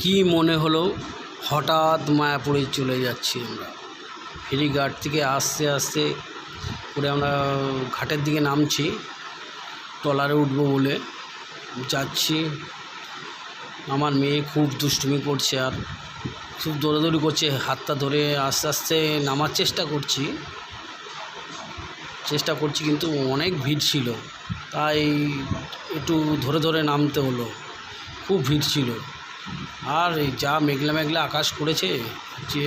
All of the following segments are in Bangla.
কি মনে হলো? হঠাৎ মায়াপুরে চলে যাচ্ছি আমরা। ফেরি ফেরিঘাট থেকে আস্তে আস্তে করে আমরা ঘাটের দিকে নামছি। ট্রলারে উঠবো বলে যাচ্ছি। আমার মেয়ে খুব দুষ্টুমি করছে আর খুব দৌড়াদৌড়ি করছে। হাতটা ধরে আস্তে আস্তে নামার চেষ্টা করছি। চেষ্টা করছি কিন্তু অনেক ভিড় ছিল। তাই একটু ধরে ধরে নামতে হলো। খুব ভিড় ছিল। আর যা মেঘলা মেঘলা আকাশ করেছে যে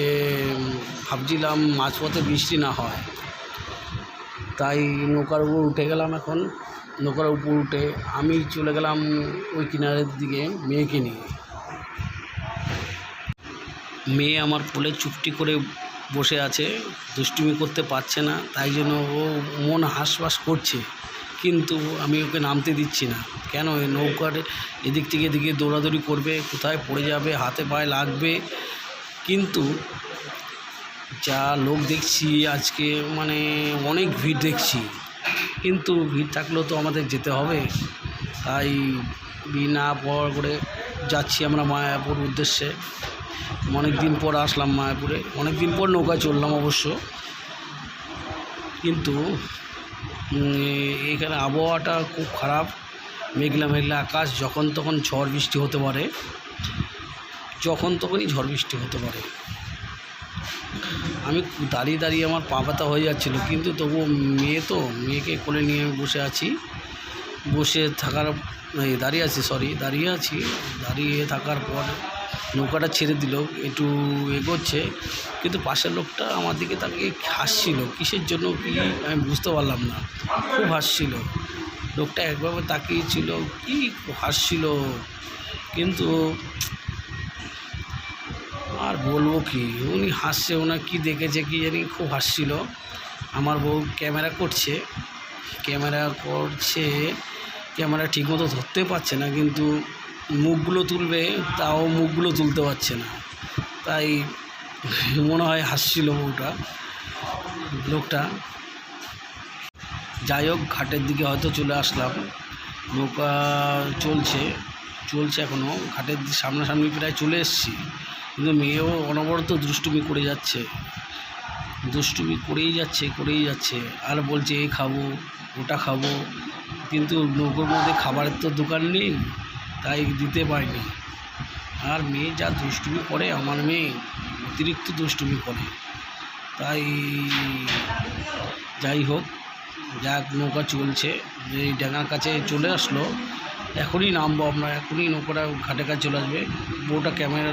ভাবছিলাম মাঝপথে বৃষ্টি না হয়। তাই নৌকার উপর উঠে গেলাম এখন। নৌকার উপর উঠে আমি চলে গেলাম ওই কিনারের দিকে মেয়েকে নিয়ে। মেয়ে আমার কোলে চুপটি করে বসে আছে, দুষ্টুমি করতে পারছে না, তাই জন্য ও মন হাঁসফাঁস করছে। কিন্তু আমি ওকে নামতে দিচ্ছি না। কেন? এই নৌকার এদিক থেকে এদিকে দৌড়াদৌড়ি করবে, কোথায় পড়ে যাবে, হাতে পায়ে লাগবে। কিন্তু যা লোক দেখছি আজকে মানে অনেক ভিড় দেখছি। কিন্তু ভিড় থাকলেও তো আমাদের যেতে হবে। তাই বিনা পর করে যাচ্ছি আমরা মায়াপুর উদ্দেশ্যে। অনেক দিন পর আসলাম মায়াপুরে। অনেক দিন পর নৌকা চললাম অবশ্য। কিন্তু এখানে আবহাওয়াটা খুব খারাপ। মেঘলা মেঘলা আকাশ, যখন তখন ঝড় বৃষ্টি হতে পারে। যখন তখনই ঝড় বৃষ্টি হতে পারে। আমি দাঁড়িয়ে দাঁড়িয়ে আমার পা ব্যথা হয়ে যাচ্ছিল, কিন্তু তবুও মেয়ে তো, মেয়েকে কোলে নিয়ে আমি বসে আছি। বসে থাকার দাঁড়িয়ে আছি সরি দাঁড়িয়ে আছি। দাঁড়িয়ে থাকার পর নৌকাটা ছেড়ে দিল, একটু এগোচ্ছে। কিন্তু পাশের লোকটা আমার দিকে তাকে হাসছিল, কিসের জন্য কি আমি বুঝতে পারলাম না। খুব হাসছিল। লোকটা একভাবে তাকিয়েছিল, কি হাসছিল? কিন্তু আর বলব কি, উনি হাসছে ওনার কি দেখেছে কি জানি খুব হাসছিল। আমার বউ ক্যামেরা করছে ক্যামেরা করছে, ক্যামেরা ঠিকমতো ধরতে পারছে না, কিন্তু মুখগুলো তুলবে, তাও মুখগুলো তুলতে পারছে না। তাই মনে হয় হাসছিল বউটা লোকটা। যাই হোক, ঘাটের দিকে হয়তো চলে আসলাম। নৌকা চলছে চলছে এখনও ঘাটের সামনাসামনি প্রায় চলে এসেছি। কিন্তু মেয়েও অনবরত দুষ্টুমি করে যাচ্ছে। দুষ্টুমি করেই যাচ্ছে করেই যাচ্ছে। আর বলছে, এই খাব, ওটা খাব। কিন্তু নৌকোর মধ্যে খাবারের তো দোকান নেই। তাই দিতে পারিনি। আর মেয়ে যা দুষ্টুমি করে, আমার মেয়ে অতিরিক্ত দুষ্টুমি করে। তাই যাই হোক, যাক, নৌকা চলছে। এই ডাঙার কাছে চলে আসলো। এখনই নামবো আপনার এখনই নৌকাটা ঘাটে কাছে চলে আসবে। বউটা ক্যামেরা